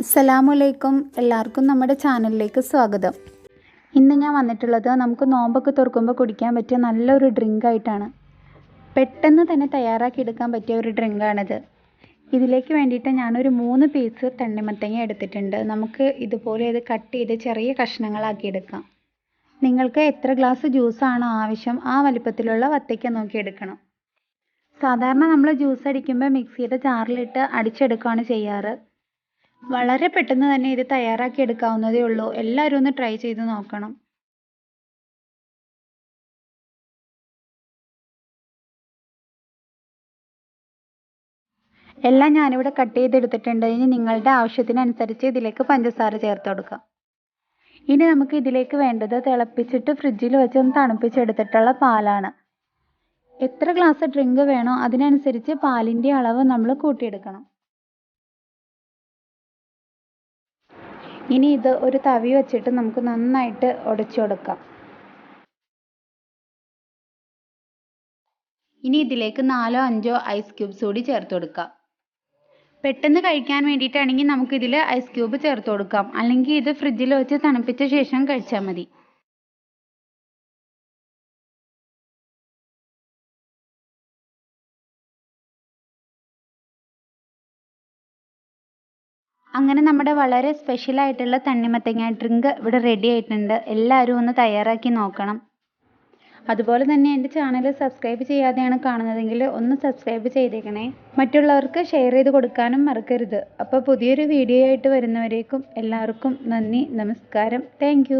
അസ്സലാമലൈക്കും എല്ലാവർക്കും നമ്മുടെ ചാനലിലേക്ക് സ്വാഗതം. ഇന്ന് ഞാൻ വന്നിട്ടുള്ളത് നമുക്ക് നോമ്പൊക്കെ തുറക്കുമ്പോൾ കുടിക്കാൻ പറ്റിയ നല്ലൊരു ഡ്രിങ്ക് ആയിട്ടാണ്. പെട്ടെന്ന് തന്നെ തയ്യാറാക്കി എടുക്കാൻ പറ്റിയ ഒരു ഡ്രിങ്കാണിത് ഇതിലേക്ക് വേണ്ടിയിട്ട് ഞാനൊരു മൂന്ന് പീസ് തണ്ണിമത്തങ്ങ എടുത്തിട്ടുണ്ട്. നമുക്ക് ഇതുപോലെ ഇത് കട്ട് ചെയ്ത് ചെറിയ കഷ്ണങ്ങളാക്കി എടുക്കാം. നിങ്ങൾക്ക് എത്ര ഗ്ലാസ് ജ്യൂസാണോ ആവശ്യം ആ വലിപ്പത്തിലുള്ള വത്തയ്ക്ക നോക്കി എടുക്കണം. സാധാരണ നമ്മൾ ജ്യൂസ് അടിക്കുമ്പോൾ മിക്സിയുടെ ജാറിലിട്ട് അടിച്ചെടുക്കുകയാണ് ചെയ്യാറ്. വളരെ പെട്ടെന്ന് തന്നെ ഇത് തയ്യാറാക്കി എടുക്കാവുന്നതേ ഉള്ളൂ. എല്ലാവരും ഒന്ന് ട്രൈ ചെയ്ത് നോക്കണം. എല്ലാം ഞാനിവിടെ കട്ട് ചെയ്തെടുത്തിട്ടുണ്ട്. ഇനി നിങ്ങളുടെ ആവശ്യത്തിനനുസരിച്ച് ഇതിലേക്ക് പഞ്ചസാര ചേർത്ത് കൊടുക്കാം. ഇനി നമുക്ക് ഇതിലേക്ക് വേണ്ടത് തിളപ്പിച്ചിട്ട് ഫ്രിഡ്ജിൽ വെച്ച് ഒന്ന് തണുപ്പിച്ചെടുത്തിട്ടുള്ള പാലാണ്. എത്ര ഗ്ലാസ് ഡ്രിങ്ക് വേണോ അതിനനുസരിച്ച് പാലിന്റെ അളവ് നമ്മൾ കൂട്ടിയെടുക്കണം. ഇനി ഇത് ഒരു തവി വെച്ചിട്ട് നമുക്ക് നന്നായിട്ട് ഉടച്ചു കൊടുക്കാം. ഇനി ഇതിലേക്ക് നാലോ അഞ്ചോ ഐസ് ക്യൂബ്സ് കൂടി ചേർത്ത് കൊടുക്കാം. പെട്ടെന്ന് കഴിക്കാൻ വേണ്ടിയിട്ടാണെങ്കിൽ നമുക്കിതിൽ ഐസ് ക്യൂബ് ചേർത്ത് കൊടുക്കാം. അല്ലെങ്കിൽ ഇത് ഫ്രിഡ്ജിൽ വെച്ച് തണുപ്പിച്ച ശേഷം കഴിച്ചാൽ മതി. അങ്ങനെ നമ്മുടെ വളരെ സ്പെഷ്യൽ ആയിട്ടുള്ള തണ്ണിമത്തങ്ങ ഡ്രിങ്ക് ഇവിടെ റെഡി ആയിട്ടുണ്ട്. എല്ലാവരും ഒന്ന് തയ്യാറാക്കി നോക്കണം. അതുപോലെ തന്നെ എന്റെ ചാനൽ സബ്സ്ക്രൈബ് ചെയ്യാതെയാണ് കാണുന്നതെങ്കിൽ ഒന്ന് സബ്സ്ക്രൈബ് ചെയ്തേക്കണേ. മറ്റുള്ളവർക്ക് ഷെയർ ചെയ്ത് കൊടുക്കാനും മറക്കരുത്. അപ്പോൾ പുതിയൊരു വീഡിയോ ആയിട്ട് വരുന്നവരേക്കും എല്ലാവർക്കും നന്ദി നമസ്കാരം. താങ്ക്